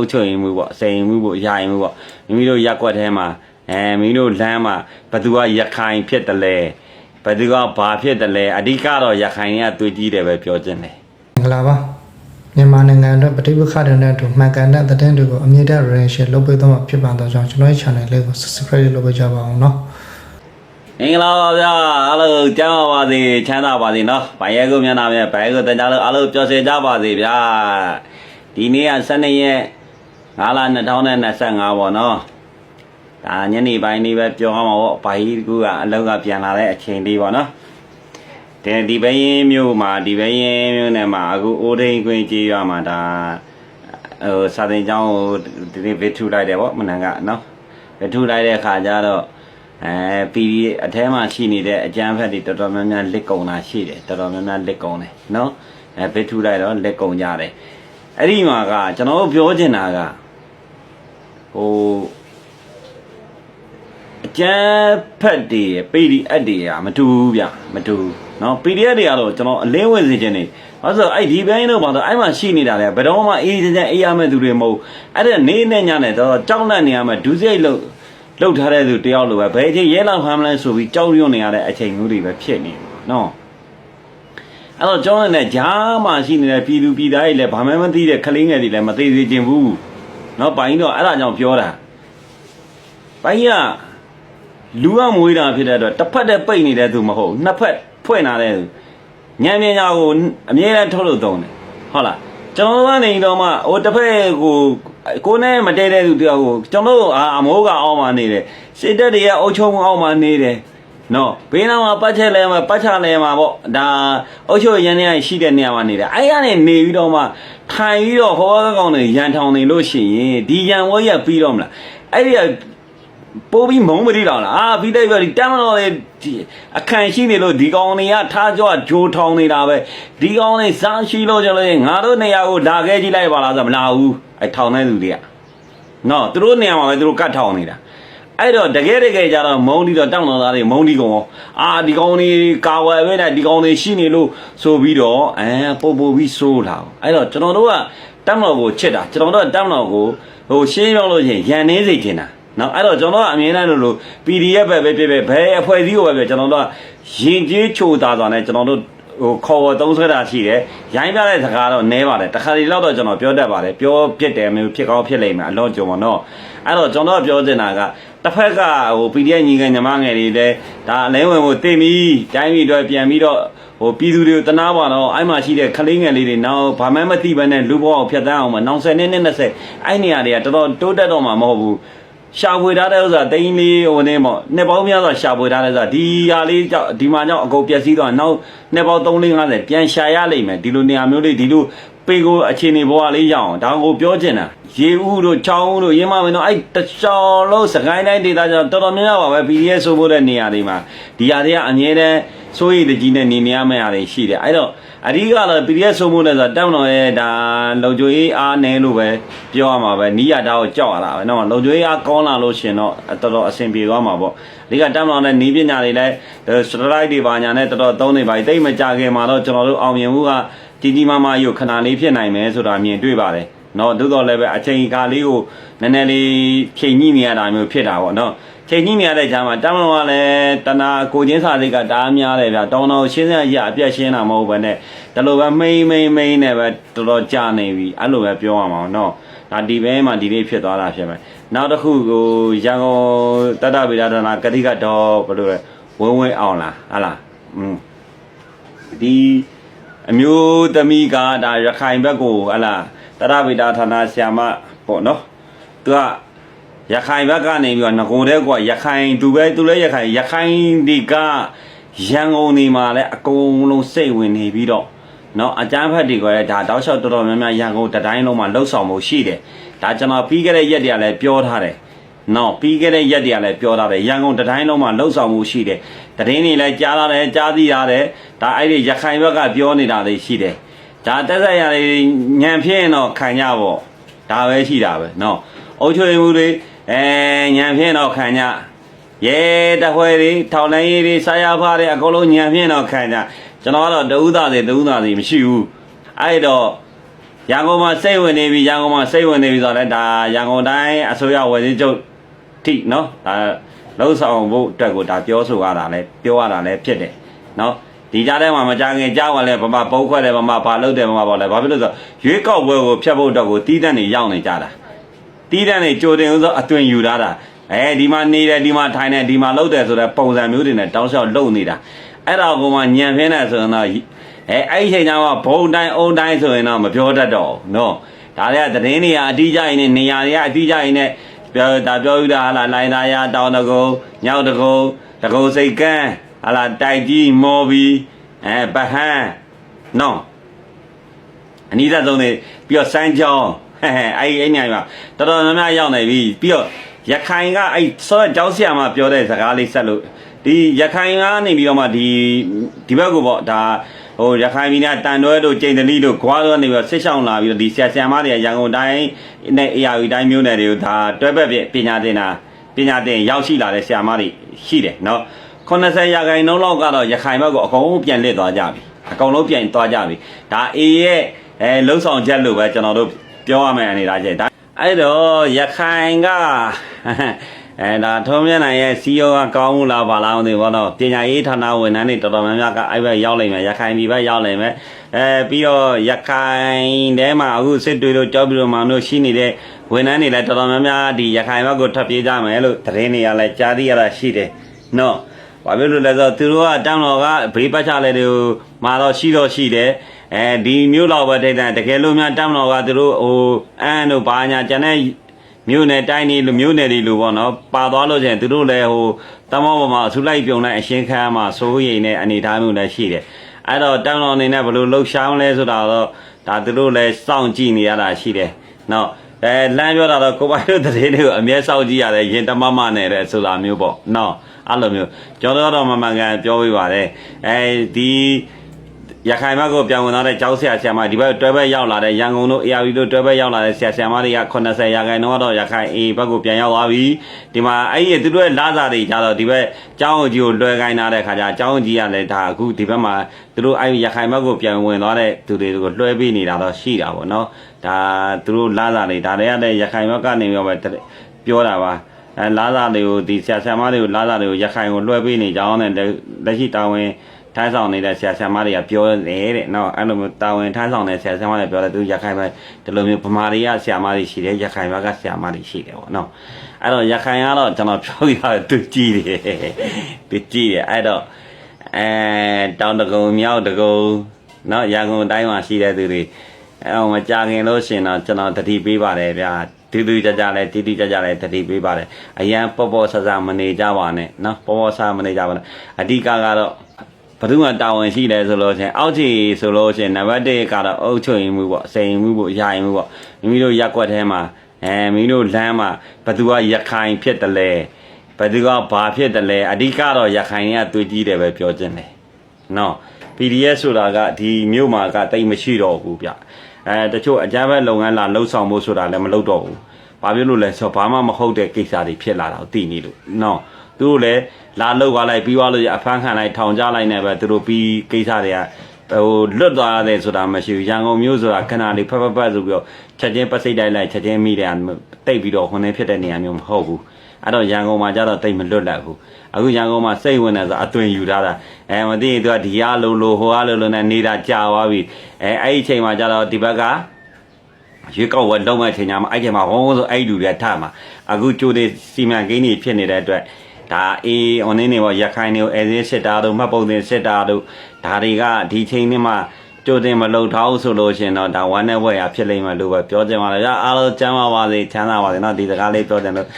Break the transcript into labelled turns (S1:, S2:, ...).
S1: ုပ်ချုပ်ရင်မှုပေါ့စိန်မှုပေါ့ယာရင်မှုပေါ့မိမိတို့ရက်ွက်ထဲမှာအဲမိမိတို့လမ်းမှာဘသူကရခိုင်ဖြစ်တယ်လဲဘသူကဘာဖြစ်တယ်လဲအဓိကတော့ရခိုင်ကသွေးကြီးတယ်ပဲပြောခြင်းတယ်
S2: မင်္ဂလာပါမြန်မာနိုင်ငံအတွက်ပဋိပက္ခတွေနဲ့အတူမှန်ကန်တဲ့သတင်းတွေကိုအမြင့်တဲ့ relation လုပ်ပေးသွားမှာဖြစ်ပါတော့ကြောင့်ကျွန်တော်ရဲ့ channel လေးကို subscribe လုပ်ပေးကြပါအောင်နော်
S1: မင်္ဂလာပါဗျာအားလုံးကျမ်းပါပါစေချမ်းသာပါစေနော်ဘိုင်ရဲကိုမျက်နှာမြဲဘိုင်ရဲကိုတန်ကြလို့အားလုံးပျော်ရွှင်ကြပါစေဗျာဒီနေ့က12ရက် 5လ2025ပေါ့နော်ဒါညနေပိုင်းလေးပဲပြောအောင်ပါပေါ့ဗိုင်ကြီးကအလောက်ကပြန်လာတဲ့အချိန်လေးပေါ့နော်ဒီဒီဘရင်မျိုးမှာဒီဘရင်မျိုးနဲ့မှာအခုအိုးထိန်ကွင်းကြီးရွာမှာဒါဟိုစာတင်ကျောင်းကိုဒီနေ့ဗစ်ထူလိုက်တယ်ပေါ့မနန်ကနော်ဗစ်ထူလိုက်တဲ့အခါကျတော့အဲပီဒီအထဲမှာရှိနေတဲ့အကျန်းဖက်တွေတော်တော်များများလက်ကုံတာရှိတယ်တော်တော်များများလက်ကုံတယ်နော်အဲဘစ်ထူလိုက်တော့လက်ကုံကြတယ်အဲ့ဒီမှာကကျွန်တော်တို့ပြောချင်တာက ဟိုအကျန်းဖက်တွေပီဒီအက်တွေကမတူဘူးဗျမတူဘူးနော် PDF တွေကတော့ကျွန်တော်အလင်းဝင်စေခြင်းနေဘာလို့အဲ့ဒီဘိုင်းတော့ဘာလို့အဲ့မှာရှိနေတာလဲဘယ်တော့မှအေးချမ်းချမ်းအေးရမဲ့သူတွေမဟုတ်အဲ့ဒါနေနဲ့ညနဲ့တော့ကြောက်လန့်နေရမဲ့ဒုစရိုက်လို့လှုပ်ထားတဲ့သူတယောက်လိုပဲဘယ်အချိန်ရဲလောက်ဖမ်းမလဲဆိုပြီးကြောက်ရွံ့နေရတဲ့အချိန်မျိုးတွေပဲဖြစ်နေတယ်နော်အဲ့တော့ကျောင်းနဲ့ဂျားမှရှိနေတဲ့ပြည်သူပြည်သားတွေလည်းဘာမှမသိတဲ့ကလေးငယ်တွေလည်းမသိသေးခြင်းဘူး နော်ပိုင်းတော့အဲ့ဒါကြောင့်ပြောတာပိုင်းကလူကမွေးတာဖြစ်တဲ့အတွက်တစ်ဖက်တည်းပိတ်နေတဲ့သူမဟုတ်နှစ်ဖက်ဖွင့်လာတဲ့သူညံမြညာကိုအမြဲတမ်းထုတ်လို့သုံးတယ်ဟုတ်လားကျွန်တော်ကနေတော့မှဟိုတစ်ဖက်ကိုကိုနဲ့မတည့်တဲ့သူတယောက်ကိုကျွန်တော်တို့အာအမိုးကအောက်မှာနေတယ်စစ်တပ်တွေကအုပ်ချုပ်မှုအောက်မှာနေတယ် နော်ဘေးနားမှာပတ်ချက်လဲမှာပတ်ချလဲမှာပေါ့ဒါအုပ်ချုပ်ရန်နေရရှိတဲ့နေရာမှာနေတယ်အဲ့ကနေနေပြီးတော့မှထိုင်ပြီးတော့ဟောကောင်တွေရန်ထောင်နေလို့ရှိရင်ဒီရန်ဝဲရပြီးတော့မလားအဲ့ဒီကပိုးပြီးမုံမတိတော့လားအာပြီးတိုက်ပဲဒီတမ်းမတော်လေဒီအခန့်ရှိနေလို့ဒီကောင်တွေကထားကြွဂျိုးထောင်နေတာပဲဒီကောင်တွေစားရှိလို့ကြလို့ရင်ငါတို့နေရာကိုဒါခဲ့ကြည့်လိုက်ပါလားဆိုမလာဘူးအဲထောင်တဲ့သူတွေကနော်သူတို့နေရာမှာပဲသူတို့ကတ်ထောင်နေတာ အဲ့တော့တကယ်တကယ်ကြတော့မုံဒီတော့တောင်းတော်သားတွေမုံဒီကောင်ရောအာဒီကောင်တွေကာဝယ်ပဲနဲ့ဒီကောင်တွေရှိနေလို့ဆိုပြီးတော့အဲပို့ပို့ပြီးဆိုးလာအောင်အဲ့တော့ကျွန်တော်တို့ကတမ်းတော်ကိုချစ်တာကျွန်တော်တို့ကတမ်းတော်ကိုဟိုရှင်းပြောလို့ရှိရင်ရန်နေစေချင်တာနော်အဲ့တော့ကျွန်တော်ကအမြင်နဲ့လို့လို့ PDF ပဲပဲဖြစ်ဖြစ်ဘယ်အဖွဲ့အစည်းကိုပဲဖြစ်ကျွန်တော်တို့ကရင်ကျေးချိုသားသွားနဲ့ကျွန်တော်တို့ဟိုခေါ်ဝသုံးဆွဲတာရှိတယ်ရိုင်းပြတဲ့စကားတော့နဲပါတယ်တခါဒီလောက်တော့ကျွန်တော်ပြောတတ်ပါတယ်ပြောပြစ်တယ်မျိုးဖြစ်ကောင်းဖြစ်လိမ့်မယ်အလုံးကြုံပါတော့အဲ့တော့ကျွန်တော်ကပြောချင်တာက တစ်ဖက်ကဟို PDF ညီငယ်ညီမငယ်တွေလည်းဒါအလဲဝင်ကိုတင်ပြီးတိုင်းပြည်တော့ပြန်ပြီးတော့ဟိုပြည်သူတွေကိုတနာပါတော့အဲ့မှာရှိတဲ့ခလေးငယ်လေးတွေနောက်ဘာမှမသိဘဲနဲ့လူဘောအောင်ဖြတ်တန်းအောင်မနောက်10နှစ်နဲ့20အဲ့နေရာတွေကတော်တော်တိုးတက်တော့မှာမဟုတ်ဘူး ရှာဖွေထားတဲ့ဥစ္စာတိန်းလေးဟိုနေပေါ့နှစ်ပေါင်းများစွာရှာဖွေထားတဲ့ဥစ္စာဒီဟာလေးကြောင့်ဒီမှာကြောင့်အကုန်ပျက်စီးသွားနောက်နှစ်ပေါင်း3 4 50ပြန်ရှာရလိမ့်မယ်ဒီလိုနေရာမျိုးလေးဒီလိုပေကိုအခြေအနေဘဝလေးရအောင်ဒါကိုပြောချင်တာရေဦးတို့ချောင်းတို့ရင်းမမင်းတို့အဲ့တချောင်းလုံးစကိုင်းတိုင်းဒေသကြောင့်တော်တော်များများပါပဲ PDF ဆိုဖို့တဲ့နေရာတွေမှာဒီဟာတွေကအမြဲတမ်းစိုးရိမ်တကြီးနဲ့နေနေရမယ့်အရာတွေရှိတယ်အဲ့တော့ အဓိကတော့ PDF ဆိုဖို့လဲဆိုတော့တောင်းတော်ရဲ့ဒါလုံချိုရေးအားနည်းလို့ပဲပြောရမှာပဲနီးရတာကိုကြောက်ရတာပဲနော်လုံချိုရေးအားကောင်းလာလို့ရှင်တော့တော်တော်အဆင်ပြေသွားမှာပေါ့အဓိကတောင်းတော်နဲ့နီးပညာတွေလည်းစတရိုက်တွေပါညာနဲ့တော်တော်သုံးနေပါပြီတိတ်မကြခင်မှာတော့ကျွန်တော်တို့အောင်မြင်မှုကကြီးကြီးမားမားရုပ်ခဏလေးဖြစ်နိုင်မယ်ဆိုတာမြင်တွေ့ပါတယ်နော်သို့တော်လည်းပဲအချိန်ကာလေးကိုနည်းနည်းလေးချိန်ညှိနေရတာမျိုးဖြစ်တာပေါ့နော် ချိန်ကြီးနေရတဲ့ဂျာမှာတောင်းတော်ကလည်းတနာကိုချင်းစာစိတ်ကတအားများတယ်ဗျတောင်းတော်ရှင်းစရအပြက်ရှင်းတာမဟုတ်ဘဲနဲ့ဒီလိုပဲမိမ့်မိမ့်မိမ့်နဲ့ပဲတော်တော်ကြာနေပြီအဲ့လိုပဲပြောရမှာနော်ဒါဒီဘဲမှာဒီလေးဖြစ်သွားတာဖြစ်မယ်နောက်တစ်ခုကိုရန်ကုန်တတဗေဒဒနာကတိကတော့ဘယ်လိုလဲဝင်းဝင်းအောင်လားဟာလားอืมဒီအမျိုးသမီးကဒါရခိုင်ဘက်ကိုဟလာတတဗေဒဌာနဆရာမပေါ့နော်သူက ရခိုင်ဘက်ကနေပြီးတော့ငကိုတဲ့ကွာရခိုင်သူပဲသူလည်းရခိုင်ရခိုင်ဒီကရန်ကုန်နေမှာလဲအကုန်လုံးစိတ်ဝင်နေပြီးတော့နော်အကြမ်းဖက်တွေကလည်းဒါတောက်လျှောက်တော်တော်များများရန်ကုန်တတိုင်းလုံးမှာလှုပ်ဆောင်မှုရှိတယ်ဒါကျွန်တော်ပြီးခဲ့တဲ့ရက်တွေကလည်းပြောထားတယ်နော်ပြီးခဲ့တဲ့ရက်တွေကလည်းပြောထားတယ်ရန်ကုန်တတိုင်းလုံးမှာလှုပ်ဆောင်မှုရှိတယ်တရင်တွေလည်းကြားလာတယ်ကြားသိရတယ်ဒါအဲ့ဒီရခိုင်ဘက်ကပြောနေတာတွေရှိတယ်ဒါတက်ဆက်ရတွေညံဖြစ်ရင်တော့ခံကြပေါ့ဒါပဲရှိတာပဲနော်အုပ်ချုပ်ရေးမှုတွေ အဲညံဖြင်းတော့ခံကြရဲတခွဲတွေထောင်လိုင်းရေးတွေဆာရဖားတွေအကုန်လုံးညံဖြင်းတော့ခံကြကျွန်တော်ကတော့တဦးသားစီတဦးသားစီမရှိဘူးအဲ့တော့ရန်ကုန်မှာစိတ်ဝင်နေပြီရန်ကုန်မှာစိတ်ဝင်နေပြီဆိုတော့လည်းဒါရန်ကုန်တိုင်းအစိုးရဝယ်စည်းချုပ်ထိနော်ဒါလုံးဆောင်ဖို့အတွက်ကိုဒါပြောဆိုရတာလဲပြောရတာလဲဖြစ်တယ်နော်ဒီကြားထဲမှာမကြခင်ကြားဝင်လဲဗမာပုံခွဲတယ်ဗမာဘာလုပ်တယ်ဗမာပေါ့လဲဘာဖြစ်လို့လဲဆိုတော့ရွေးကောက်ပွဲကိုဖျက်ဖို့အတွက်ကိုတီးတန့်နေရောက်နေကြတာ တီးတန့်နေကြိုတင်ဥသောအသွင်ယူထားတာအဲဒီမှာနေတယ်ဒီမှာထိုင်တယ်ဒီမှာလုပ်တယ်ဆိုတဲ့ပုံစံမျိုးတွေနဲ့တောင်းလျှောက်လုပ်နေတာအဲ့တော့ကိုမှညံဖင်းနေဆိုရင်တော့အဲအဲ့ဒီချိန်ကျတော့ဘုံတိုင်းအုံတိုင်းဆိုရင်တော့မပြောတတ်တော့ဘူးနော်ဒါတွေကသတင်းတွေကအတိအကျရင်းနဲ့နေရာတွေကအတိအကျရင်းနဲ့ပြောဒါပြောယူတာဟာလာလိုင်းသားရတောင်းတကုံညောက်တကုံတကုံစိတ်ကန်းဟာလာတိုက်ကြီးမော်ဘီအဲပဟန်းနော်အနိဒဆုံးနေပြီးတော့စမ်းချောင်း ဟဲ့ဟဲ့အဲ့ဒီအဲ့ညမှာတော်တော်များများရောက်နေပြီပြီးတော့ရခိုင်ကအဲ့ဆောကျောင်းဆရာမပြောတဲ့စကားလေးဆက်လို့ဒီရခိုင်ကနေပြီးတော့မှဒီဒီဘက်ကိုပေါ့ဒါဟိုရခိုင်ပြည်နယ်တန်တွဲတို့ကျိန်တလီတို့ခွာတော့နေပြီးတော့ဆစ်ဆောင်လာပြီးတော့ဒီဆရာဆရာမတွေကရန်ကုန်တိုင်းနဲ့ AR တိုင်းမျိုးနယ်တွေကိုဒါတွဲဘက်ပြပညာသင်တာပညာသင်ရောက်ရှိလာတဲ့ဆရာမတွေရှိတယ်နော်80ရာခိုင်နှုန်းလောက်ကတော့ရခိုင်ဘက်ကိုအကုန်လုံးပြန်လစ်သွားကြပြီအကုန်လုံးပြန်သွားကြပြီဒါ A ရဲ့အဲလှုပ်ဆောင်ချက်လို့ပဲကျွန်တော်တို့ ပြောရမယ်အနေဒါချက်ဒါအဲ့တော့ရခိုင်ကအဲဒါထုံးမြတ်နိုင်ရဲ့ CEO ကကောင်းမှုလားဘာလားမသိဘူးဘောတော့ပညာရေးဌာနဝန်ထမ်းတွေတော်တော်များများကအဲ့ဘက်ရောက်လိမ့်မယ်ရခိုင်ပြည်ဘက်ရောက်လိမ့်မယ်အဲပြီးတော့ရခိုင်ထဲမှာအခုစစ်တွေတို့ကြောက်ပြီးတော့မှတို့ရှိနေတဲ့ဝန်ထမ်းတွေလည်းတော်တော်များများဒီရခိုင်ဘက်ကိုထပ်ပြေးကြမယ်လို့သတင်းတွေကလည်းကြားသိရတာရှိတယ်နော်ဘာဖြစ်လို့လဲဆိုတော့သူတို့ကတောင်းတော်ကဘေးပတ်ချလဲတွေကိုမာတော့ရှိတော့ရှိတယ် အဲဒီမျိုးလောက်ပဲတိတ်တန်တကယ်လို့များတောင်းတော်ကသူတို့ဟိုအန်းတို့ဘာညာကျန်တဲ့မြို့နယ်တိုင်းနေလူမြို့နယ်တွေလူပေါ့နော်ပါသွားလို့ချင်းသူတို့လည်းဟိုတမောပေါ်မှာအဆူလိုက်ပြုံလိုက်အရှင်းခမ်းမှာစိုးရိမ်တဲ့အနေအထားမျိုးလည်းရှိတယ်အဲ့တော့တောင်းတော်အနေနဲ့ဘယ်လိုလှုပ်ရှားမလဲဆိုတာတော့ဒါသူတို့လည်းစောင့်ကြည့်နေရတာရှိတယ်နော်အဲလမ်းပြောတာတော့ကိုပိုင်တို့တည်းတွေကိုအမြဲစောင့်ကြည့်ရတယ်ရင်တမမနဲ့တဲ့ဆိုတာမျိုးပေါ့နော်အဲ့လိုမျိုးကျွန်တော်တော့မမှန်ကန်ပြောပြပါတယ်အဲဒီ ရခိုင်ဘက်ကိုပြောင်းဝင်သွားတဲ့ကျောင်းဆရာဆရာမဒီဘက်တွဲဘက်ရောက်လာတဲ့ရန်ကုန်တို့ AR တို့တွဲဘက်ရောက်လာတဲ့ဆရာဆရာမတွေက80ရာခိုင်နှုန်းကတော့ရခိုင် A ဘက်ကိုပြန်ရောက်သွားပြီဒီမှာအဲ့ဒီသူတို့ရဲ့လာစာတွေကြတော့ဒီဘက်ကျောင်းကြီးကိုလွှဲခိုင်းထားတဲ့ခါကျကျောင်းကြီးကလည်းဒါအခုဒီဘက်မှာသူတို့အဲ့ဒီရခိုင်ဘက်ကိုပြန်ဝင်သွားတဲ့သူတွေကိုလွှဲပေးနေတာတော့ရှိတာပေါ့နော်ဒါသူတို့လာစာတွေဒါတွေကလည်းရခိုင်ဘက်ကနေပြီးတော့ပဲပြောတာပါအဲလာစာတွေကိုဒီဆရာဆရာမတွေကိုလာစာတွေကိုရခိုင်ကိုလွှဲပေးနေကြအောင်နဲ့လက်ရှိတာဝန် ထိုင်းဆောင်နေတဲ့ဆရာဆရာမတွေကပြောတယ်တဲ့နော်အဲ့လိုမျိုးတာဝန်ထိုင်းဆောင်တဲ့ဆရာဆရာမတွေပြောတယ်သူရခိုင်ဘက်ဒီလိုမျိုးဗမာတွေကဆရာမတွေရှိတယ်ရခိုင်ဘက်ကဆရာမတွေရှိတယ်ပေါ့နော်အဲ့တော့ရခိုင်ကတော့ကျွန်တော်ပြောရသူကြည့်တယ်သူကြည့်တယ်အဲ့တော့အဲတောင်တကုံမြောက်တကုံနော်ရန်ကုန်တိုင်းမှာရှိတဲ့သူတွေအဲ့တော့မကြခင်လို့ရှင်တော့ကျွန်တော်တတိပေးပါတယ်ဗျာတူတူကြကြလဲတီတီကြကြလဲတတိပေးပါတယ်အရန်ပေါ့ပေါ့ဆဆမနေကြပါနဲ့နော်ပေါ့ပေါ့ဆဆမနေကြပါနဲ့အဓိကကတော့ ဘယ်သူမှတာဝန်ရှိလဲဆိုလို့ချင်းအောက်ခြေဆိုလို့ချင်းနံပါတ်1ကတော့အုပ်ချုပ်ရင်မှုပေါ့စိန်မှုပေါ့ယာရင်မှုပေါ့မိမိတို့ရက်ွက်ထဲမှာအဲမိမိတို့လမ်းမှာဘယ်သူကရခိုင်ဖြစ်တယ်လဲဘယ်သူကဘာဖြစ်တယ်လဲအဓိကတော့ရခိုင်ကတွေ့ကြည့်တယ်ပဲပြောခြင်းတယ်နော် PDF ဆိုတာကဒီမြို့မှာကတိတ်မရှိတော့ဘူးဗျအဲတချို့အကြမ်းဖက်လုပ်ငန်းလာလှုပ်ဆောင်ဖို့ဆိုတာလည်းမလုပ်တော့ဘူးဘာဖြစ်လို့လဲဆိုတော့ဘာမှမဟုတ်တဲ့ကိစ္စတွေဖြစ်လာတာကိုသိနေလို့နော် သူတို့လည်းလာလောက်သွားလိုက်ပြီးသွားလို့အဖမ်းခံလိုက်ထောင်ချလိုက်နေပဲသူတို့ပြီးကိစ္စတွေကဟိုလွတ်သွားတယ်ဆိုတာမရှိဘူးရန်ကုန်မြို့ဆိုတာခဏလေးဖက်ဖက်ဖက်ဆိုပြီးတော့ချက်ချင်းပတ်စိတ်တိုက်လိုက်ချက်ချင်းမိတယ်တိတ်ပြီးတော့ခွန်နေဖြစ်တဲ့နေရာမျိုးမဟုတ်ဘူးအဲ့တော့ရန်ကုန်မှာကျတော့တိတ်မလွတ်လပ်ဘူးအခုရန်ကုန်မှာစိတ်ဝင်တယ်ဆိုအသွင်ယူထားတာအဲမသိရင်သူကဒီအားလုံးလို့ဟိုအားလုံးလို့နဲ့နေတာကြာသွားပြီအဲအဲ့ဒီချိန်မှာကျတော့ဒီဘက်ကရွေးကောက်ဝဲလုံးမဲ့ချိန်ညာမှာအဲ့ချိန်မှာဝုန်းဝုန်းဆိုအဲ့လူတွေထမှာအခုကြိုးတွေစီမံကိန်းတွေဖြစ်နေတဲ့အတွက် ဒါအေး online တွေပေါ့ရခိုင်တွေကိုအဲစင်းစစ်တာတို့မှတ်ပုံတင်စစ်တာတို့ဒါတွေကဒီချိန်နဲ့မှကြိုတင်မလုံထားဘူးဆိုလို့ရှင်တော့ဒါဝမ်းနဲ့ဝက်ရဖြစ်လိမ့်မယ်လို့ပဲပြောချင်ပါတယ်။အားလုံးကျမ်းပါပါစေချမ်းသာပါစေနော်ဒီစကားလေးပြောချင်လို့